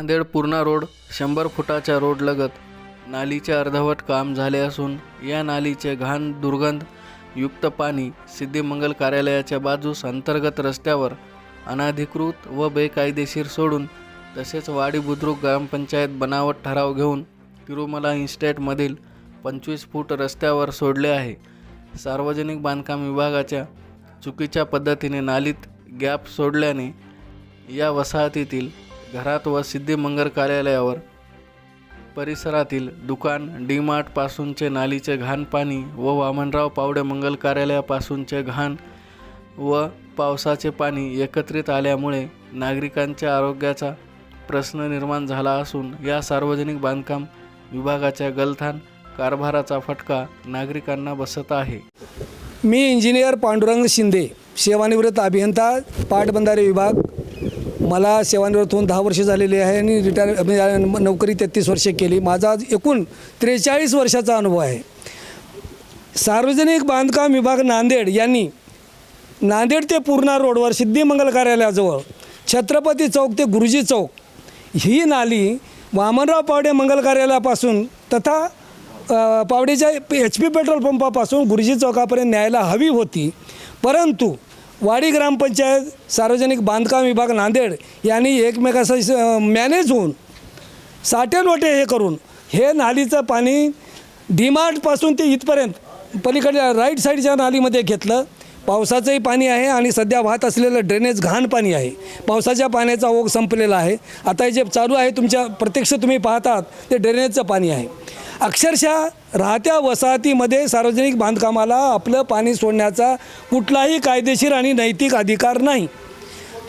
Nanded Purna road शंभर फुटाच्या रोडलगत नालीचे अर्धवट काम झाले असून या नालीचे घाण दुर्गंध युक्त पाणी सिद्धिमंगल कार्यालयाच्या बाजूस अंतर्गत रस्त्यावर अनाधिकृत व बेकायदेशीर सोडून तसेच वाडी बुद्रुक ग्रामपंचायत बनावट ठराव घेऊन तिरुमला इन्स्टेटमधील पंचवीस फूट रस्त्यावर सोडले आहे. सार्वजनिक बांधकाम विभागाच्या चुकीच्या पद्धतीने नालीत गॅप सोडल्याने या वसाहतीतील घरात व सिद्धिमंगल कार्यालयावर परिसरातील दुकान डीमार्टपासूनचे नालीचे घाण पाणी व वामनराव पावडे मंगल कार्यालयापासूनचे घाण व पावसाचे पाणी एकत्रित आल्यामुळे नागरिकांच्या आरोग्याचा प्रश्न निर्माण झाला असून या सार्वजनिक बांधकाम विभागाच्या गलथान कारभाराचा फटका नागरिकांना बसत आहे. मी इंजिनियर पांडुरंग शिंदे सेवानिवृत्त अभियंता पाटबंधारे विभाग. मला सेवानिवृत्त होऊन दहा वर्ष झालेली आहे आणि रिटायर म्हणजे नोकरी तेहतीस वर्षे केली. माझा एकूण त्रेचाळीस वर्षाचा अनुभव आहे. सार्वजनिक बांधकाम विभाग नांदेड यांनी नांदेड ते पूर्णा रोडवर सिद्धिमंगल कार्यालयाजवळ छत्रपती चौक ते गुरुजी चौक ही नाली वामनराव पावडे मंगल कार्यालयापासून तथा पावडेच्या एच पी पेट्रोल पंपापासून गुरुजी चौकापर्यंत न्यायला हवी होती. परंतु वाडी ग्रामपंचायत सार्वजनिक बांधकाम विभाग नांदेड यांनी एकमेकाचं मॅनेज होऊन साठेनोटे हे करून हे नालीचं पाणी डीमार्टपासून ते इथपर्यंत पलीकडल्या राईट साईडच्या नालीमध्ये घेतलं. पावसाचंही पाणी आहे आणि सध्या वाहत असलेलं ड्रेनेज घाण पाणी आहे. पावसाच्या पाण्याचा ओघ संपलेला आहे. आता हे जे चालू आहे तुमच्या प्रत्यक्ष तुम्ही पाहतात ते ड्रेनेजचं पाणी आहे. अक्षरशः राहत्या वसाहतीमध्ये सार्वजनिक बांधकामाला आपलं पाणी सोडण्याचा कुठलाही कायदेशीर आणि नैतिक अधिकार नाही.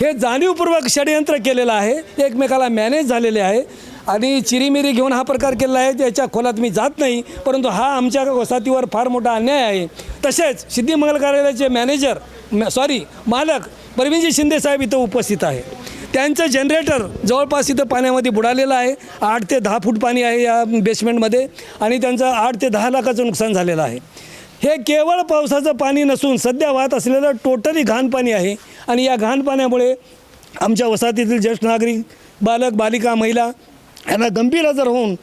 हे जाणीवपूर्वक षडयंत्र केलेलं आहे एकमेकाला मॅनेज झालेले आहे आणि चिरीमिरी घेऊन हा प्रकार केलेला आहे त्याच्या खोलात मी जात नाही परंतु हा आमच्या वसाहतीवर फार मोठा अन्याय आहे. तसेच सिद्धिमंगल कार्यालयाचे मॅनेजर म- सॉरी मालक परवीनजी शिंदे साहेब इथं उपस्थित आहे त्यांचं जनरेटर जवळपास इथं पाण्यामध्ये बुडालेलं आहे. आठ ते दहा फूट पाणी आहे या बेसमेंटमध्ये आणि त्यांचं आठ ते दहा लाखाचं नुकसान झालेलं आहे. हे केवळ पावसाचं पाणी नसून सध्या वाहत असलेलं टोटली घाण पाणी आहे आणि या घाण पाण्यामुळे आमच्या वसाहतीतील ज्येष्ठ नागरिक बालक बालिका महिला यांना गंभीर आजार होऊन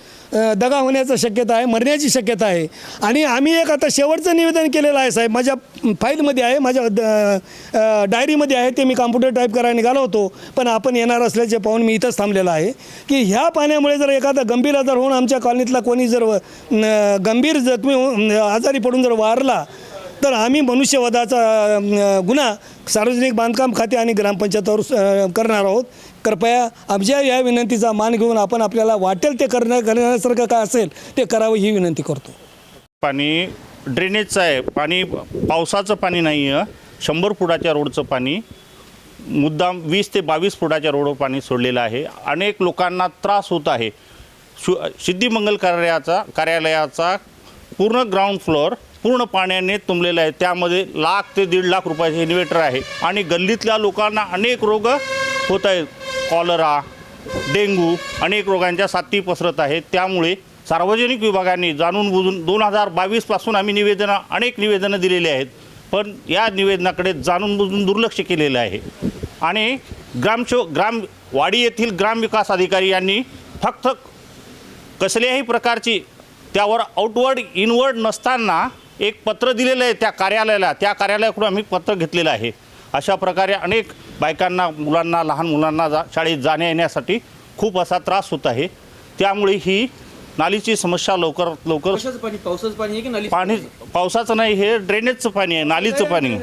दगा होण्याचं शक्यता आहे मरण्याची शक्यता आहे. आणि आम्ही एक आता शेवटचं निवेदन केलेलं आहे साहेब. माझ्या फाईलमध्ये आहे माझ्या द- डायरीमध्ये आहे ते मी कॉम्प्युटर टाईप करायला निघालो होतो. पण आपण येणार असल्याचे पाहून मी इथंच थांबलेला आहे. की ह्या पाण्यामुळे जर एखादा गंभीर आजार होऊन आमच्या कॉलनीतला कोणी जर न, गंभीर जखमी होऊन आजारी पडून जर वारला तर आम्ही मनुष्यवधाचा गुन्हा सार्वजनिक बांधकाम खाते आणि ग्रामपंचायतावर करणार आहोत. कृपया आमच्या या विनंतीचा मान घेऊन आपण आपल्याला वाटेल ते करण्या करण्यासारखं काय असेल ते करावं ही विनंती करतो. पाणी ड्रेनेजचं आहे. पाणी पावसाचं पाणी नाही आहे शंभर फुटाच्या रोडचं पाणी मुद्दाम वीस ते बावीस फुटाच्या रोडवर पाणी सोडलेलं आहे. अनेक लोकांना त्रास होत आहे. शु सिद्धिमंगल कार्यालयाचा कार्यालयाचा पूर्ण ग्राउंड फ्लोअर पूर्ण पाण्याने तुंबलेलं आहे त्यामध्ये लाख ते दीड लाख रुपयाचे इन्व्हेटर आहे. आणि गल्लीतल्या लोकांना अनेक रोग होत आहेत. कॉलरा डेंग्यू अनेक रोगांच्या साथी पसरत आहेत. त्यामुळे सार्वजनिक विभागाने जाणून बुजून दोन हजार बावीसपासून आम्ही निवेदनं अनेक निवेदनं दिलेली आहेत. पण या निवेदनाकडे जाणून बुजून दुर्लक्ष केलेलं आहे. आणि ग्रामशो ग्राम वाडी येथील ग्रामविकास अधिकारी यांनी फक्त कसल्याही प्रकारची त्यावर आउटवर्ड इनवर्ड नसताना एक पत्र दिलेलं आहे त्या कार्यालयाला. त्या कार्यालयाकडून आम्ही पत्र घेतलेलं आहे. अशा प्रकारे अनेक बायकांना मुलांना लहान मुलांना जा शाळेत जाण्या येण्यासाठी खूप असा त्रास होत आहे. त्यामुळे ही नालीची समस्या लवकर लवकर कशाचं पाणी पावसाचं पाणी आहे की नाली पाणी पावसाचं नाही हे ड्रेनेजचं पाणी आहे नालीचं पाणी.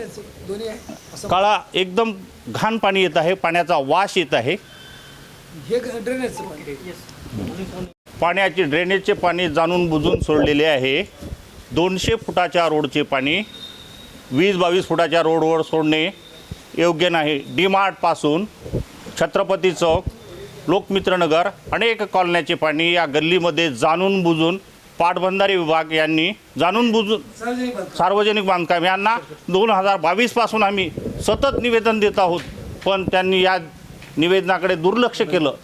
काळा एकदम घाण पाणी येत आहे पाण्याचा वास येत आहे. हे ड्रेनेजचं पाणी. पाण्याचे ड्रेनेजचे पाणी जाणून बुजून सोडलेले आहे. दोनशे फुटाच्या रोडचे पाणी वीस बावीस फुटाच्या रोडवर सोडणे योग्य नाही डीमार्टपासून छत्रपती चौक लोकमित्रनगर अनेक कॉलन्याचे पाणी या गल्लीमध्ये जाणून बुजून पाटबंधारे विभाग यांनी जाणून बुजून सार्वजनिक बांधकाम. सार्वजनिक बांधकाम यांना दोन हजार बावीसपासून आम्ही सतत निवेदन देत आहोत पण त्यांनी या निवेदनाकडे दुर्लक्ष केलं